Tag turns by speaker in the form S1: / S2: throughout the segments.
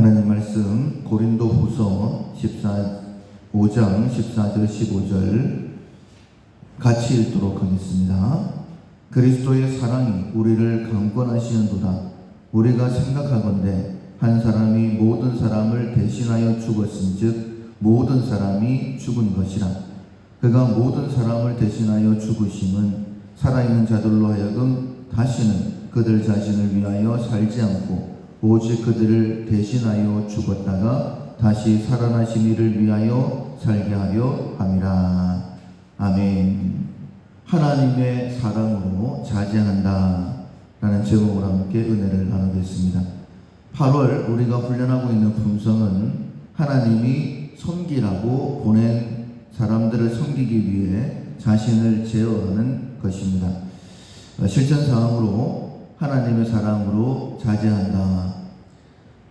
S1: 하나님 말씀 고린도 후서 14, 5장 14절 15절 같이 읽도록 하겠습니다. 그리스도의 사랑이 우리를 강권하시는도다. 우리가 생각하건대 한 사람이 모든 사람을 대신하여 죽었은즉 모든 사람이 죽은 것이라. 그가 모든 사람을 대신하여 죽으심은 살아있는 자들로 하여금 다시는 그들 자신을 위하여 살지 않고 오직 그들을 대신하여 죽었다가 다시 살아나신 이를 위하여 살게 하려 함이라. 아멘. 하나님의 사랑으로 자제한다. 라는 제목으로 함께 은혜를 나누겠습니다. 8월 우리가 훈련하고 있는 품성은 하나님이 섬기라고 보낸 사람들을 섬기기 위해 자신을 제어하는 것입니다. 어, 실천 사항으로 하나님의 사랑으로 자제한다.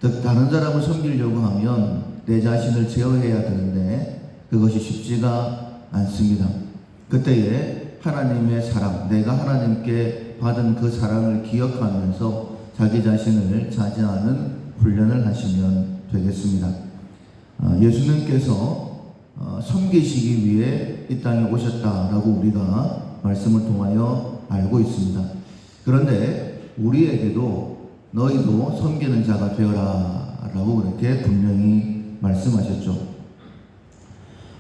S1: 즉 다른 사람을 섬기려고 하면 내 자신을 제어해야 되는데 그것이 쉽지가 않습니다. 그때에 하나님의 사랑, 내가 하나님께 받은 그 사랑을 기억하면서 자기 자신을 자제하는 훈련을 하시면 되겠습니다. 어, 예수님께서 어, 섬기시기 위해 이 땅에 오셨다라고 우리가 말씀을 통하여 알고 있습니다. 그런데 우리에게도 너희도 섬기는 자가 되어라 라고 그렇게 분명히 말씀하셨죠.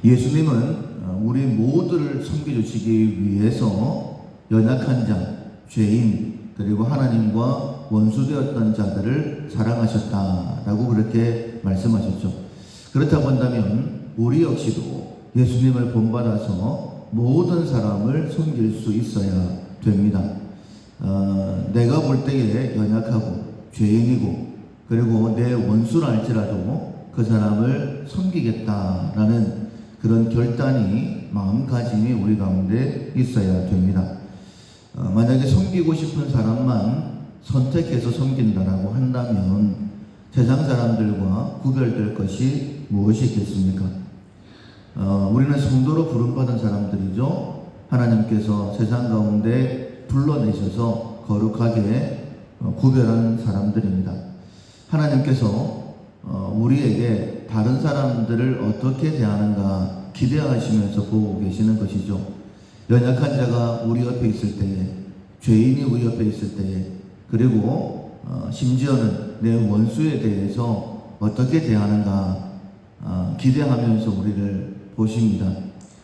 S1: 예수님은 어, 우리 모두를 섬겨주시기 위해서 연약한 자, 죄인, 그리고 하나님과 원수되었던 자들을 사랑하셨다라고 그렇게 말씀하셨죠. 그렇다고 한다면 우리 역시도 예수님을 본받아서 모든 사람을 섬길 수 있어야 됩니다. 어, 내가 볼 때에 연약하고 죄인이고 그리고 내 원수라 할지라도 그 사람을 섬기겠다라는 그런 결단이 마음가짐이 우리 가운데 있어야 됩니다. 어, 만약에 섬기고 싶은 사람만 선택해서 섬긴다라고 한다면 세상 사람들과 구별될 것이 무엇이 있겠습니까? 어, 우리는 성도로 부름받은 사람들이죠. 하나님께서 세상 가운데 불러내셔서 거룩하게 어, 구별한 사람들입니다. 하나님께서 어, 우리에게 다른 사람들을 어떻게 대하는가 기대하시면서 보고 계시는 것이죠. 연약한 자가 우리 옆에 있을 때에, 죄인이 우리 옆에 있을 때에, 그리고 어, 심지어는 내 원수에 대해서 어떻게 대하는가 어, 기대하면서 우리를 보십니다.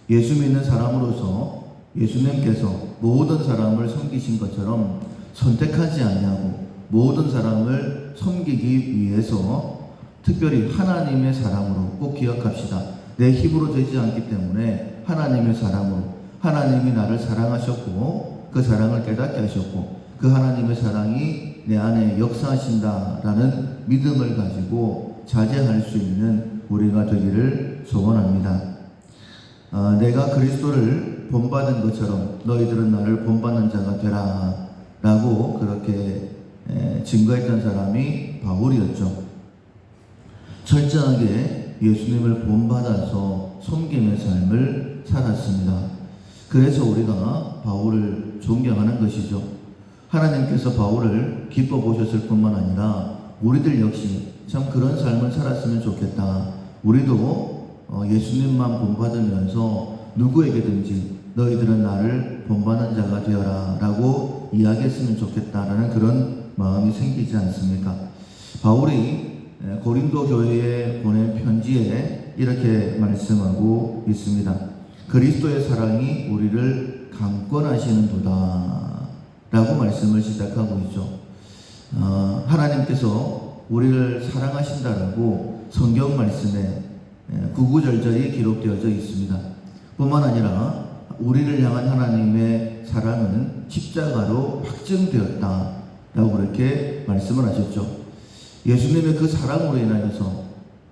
S1: 예수 믿는 사람으로서 예수님께서 모든 사람을 섬기신 것처럼 선택하지 아니하고 모든 사람을 섬기기 위해서 특별히 하나님의 사랑으로 꼭 기억합시다. 내 힘으로 되지 않기 때문에 하나님의 사랑으로 하나님이 나를 사랑하셨고 그 사랑을 깨닫게 하셨고 그 하나님의 사랑이 내 안에 역사하신다라는 믿음을 가지고 자제할 수 있는 우리가 되기를 소원합니다. 어, 내가 그리스도를 본받은 것처럼 너희들은 나를 본받는 자가 되라 라고 그렇게 에, 증거했던 사람이 바울이었죠. 철저하게 예수님을 본받아서 섬김의 삶을 살았습니다. 그래서 우리가 바울을 존경하는 것이죠. 하나님께서 바울을 기뻐 보셨을 뿐만 아니라 우리들 역시 참 그런 삶을 살았으면 좋겠다. 우리도 어, 예수님만 본받으면서 누구에게든지 너희들은 나를 본받는 자가 되어라 라고 이야기했으면 좋겠다라는 그런 마음이 생기지 않습니까? 바울이 고린도 교회에 보낸 편지에 이렇게 말씀하고 있습니다. 그리스도의 사랑이 우리를 강권하시는 도다 라고 말씀을 시작하고 있죠. 어, 하나님께서 우리를 사랑하신다라고 성경 말씀에 구구절절히 기록되어져 있습니다. 뿐만 아니라 우리를 향한 하나님의 사랑은 십자가로 확증되었다. 라고 그렇게 말씀을 하셨죠. 예수님의 그 사랑으로 인하여서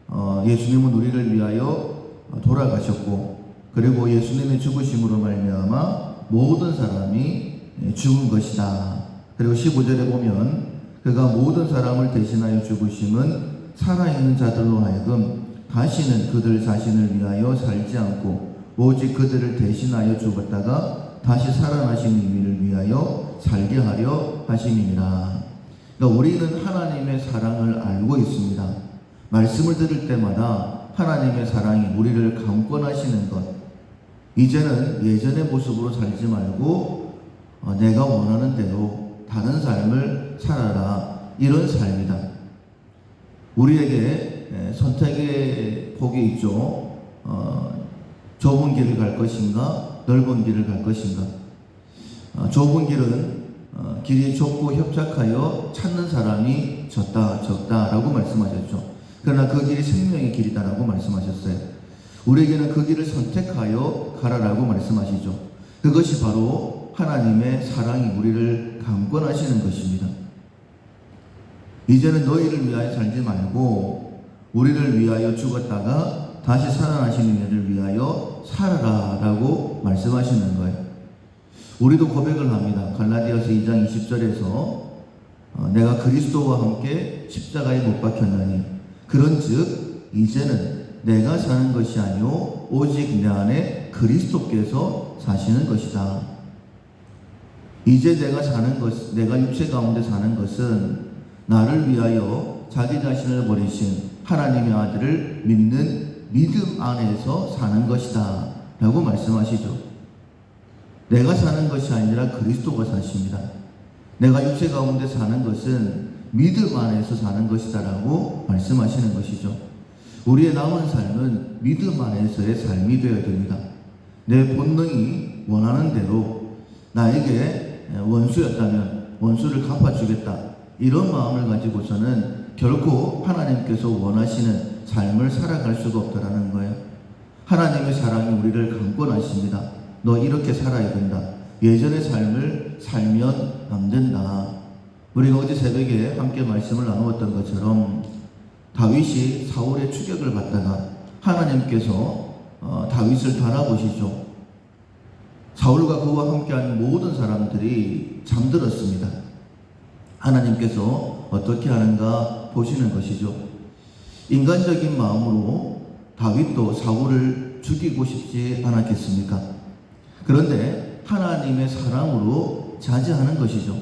S1: 어, 예수님은 우리를 위하여 돌아가셨고 그리고 예수님의 죽으심으로 말미암아 모든 사람이 죽은 것이다. 그리고 15절에 보면 그가 모든 사람을 대신하여 죽으심은 살아있는 자들로 하여금 다시는 그들 자신을 위하여 살지 않고 오직 그들을 대신하여 죽었다가 다시 살아나신 이를 위하여 살게 하려 하심이니라. 그러니까 우리는 하나님의 사랑을 알고 있습니다. 말씀을 들을 때마다 하나님의 사랑이 우리를 강권하시는 것. 이제는 예전의 모습으로 살지 말고 어, 내가 원하는 대로 다른 삶을 살아라. 이런 삶이다. 우리에게 에, 선택의 복이 있죠. 어, 좁은 길을 갈 것인가, 넓은 길을 갈 것인가. 어, 좁은 길은 어, 길이 좁고 협착하여 찾는 사람이 적다, 적다라고 말씀하셨죠. 그러나 그 길이 생명의 길이다라고 말씀하셨어요. 우리에게는 그 길을 선택하여 가라라고 말씀하시죠. 그것이 바로 하나님의 사랑이 우리를 강권하시는 것입니다. 이제는 너희를 위하여 살지 말고 우리를 위하여 죽었다가 다시 살아나시는 이를 위하여 살아라 라고 말씀하시는 거예요. 우리도 고백을 합니다. 갈라디아서 2장 20절에서 어, 내가 그리스도와 함께 십자가에 못 박혔나니 그런즉 이제는 내가 사는 것이 아니요 오직 내 안에 그리스도께서 사시는 것이다. 이제 내가 사는 것, 내가 육체 가운데 사는 것은 나를 위하여 자기 자신을 버리신 하나님의 아들을 믿는 믿음 안에서 사는 것이다. 라고 말씀하시죠. 내가 사는 것이 아니라 그리스도가 사십니다. 내가 육체 가운데 사는 것은 믿음 안에서 사는 것이다 라고 말씀하시는 것이죠. 우리의 남은 삶은 믿음 안에서의 삶이 되어야 됩니다. 내 본능이 원하는 대로 나에게 원수였다면 원수를 갚아주겠다. 이런 마음을 가지고서는 결코 하나님께서 원하시는 삶을 살아갈 수가 없다라는 거예요. 하나님의 사랑이 우리를 강권하십니다. 너 이렇게 살아야 된다. 예전의 삶을 살면 안 된다. 우리가 어제 새벽에 함께 말씀을 나누었던 것처럼 다윗이 사울의 추격을 받다가 하나님께서 어, 다윗을 바라보시죠. 사울과 그와 함께한 모든 사람들이 잠들었습니다. 하나님께서 어떻게 하는가 보시는 것이죠. 인간적인 마음으로 다윗도 사울을 죽이고 싶지 않았겠습니까? 그런데 하나님의 사랑으로 자제하는 것이죠.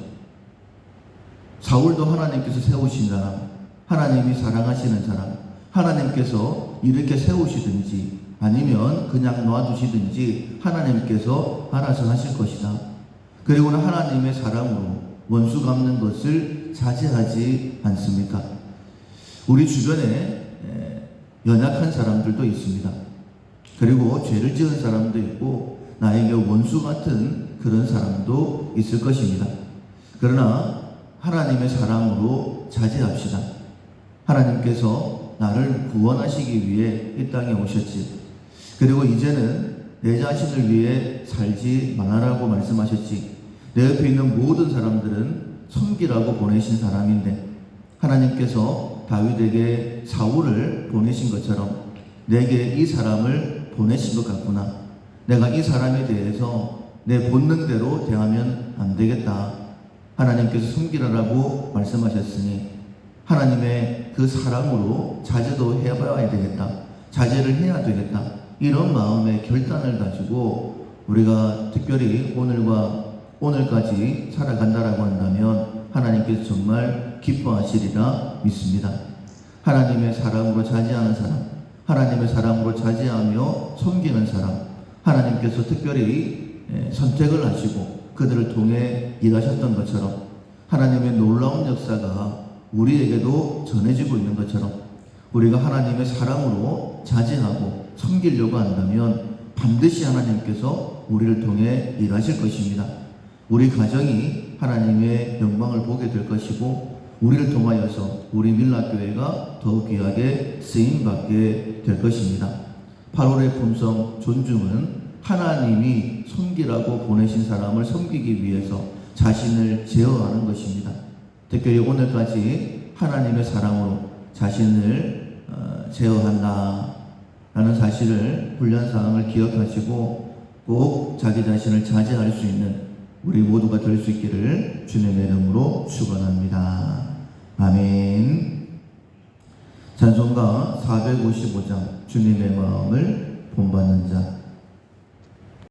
S1: 사울도 하나님께서 세우신 사람, 하나님이 사랑하시는 사람, 하나님께서 이렇게 세우시든지 아니면 그냥 놔두시든지 하나님께서 알아서 하실 것이다. 그리고는 하나님의 사랑으로 원수 갚는 것을 자제하지 않습니까? 우리 주변에 연약한 사람들도 있습니다. 그리고 죄를 지은 사람도 있고 나에게 원수 같은 그런 사람도 있을 것입니다. 그러나 하나님의 사랑으로 자제합시다. 하나님께서 나를 구원하시기 위해 이 땅에 오셨지. 그리고 이제는 내 자신을 위해 살지 말아라고 말씀하셨지. 내 옆에 있는 모든 사람들은 섬기라고 보내신 사람인데 하나님께서 다윗에게 사울을 보내신 것처럼 내게 이 사람을 보내신 것 같구나. 내가 이 사람에 대해서 내 본능대로 대하면 안 되겠다. 하나님께서 숨기라라고 말씀하셨으니 하나님의 그 사랑으로 자제도 해봐야 되겠다. 자제를 해야 되겠다. 이런 마음의 결단을 가지고 우리가 특별히 오늘과 오늘까지 살아간다라고 한다면 하나님께서 정말 기뻐하시리라 믿습니다. 하나님의 사랑으로 자제하는 사람, 하나님의 사랑으로 자제하며 섬기는 사람, 하나님께서 특별히 예, 선택을 하시고 그들을 통해 일하셨던 것처럼 하나님의 놀라운 역사가 우리에게도 전해지고 있는 것처럼 우리가 하나님의 사랑으로 자제하고 섬기려고 한다면 반드시 하나님께서 우리를 통해 일하실 것입니다. 우리 가정이 하나님의 영광을 보게 될 것이고 우리를 통하여서 우리 밀라교회가 더욱 귀하게 쓰임 받게 될 것입니다. 8월의 품성 존중은 하나님이 섬기라고 보내신 사람을 섬기기 위해서 자신을 제어하는 것입니다. 특별히 오늘까지 하나님의 사랑으로 자신을 어, 제어한다. 라는 사실을 훈련사항을 기억하시고 꼭 자기 자신을 자제할 수 있는 우리 모두가 될 수 있기를 주님의 이름으로 축원합니다. 아멘. 찬송가 455장 주님의 마음을 본받는 자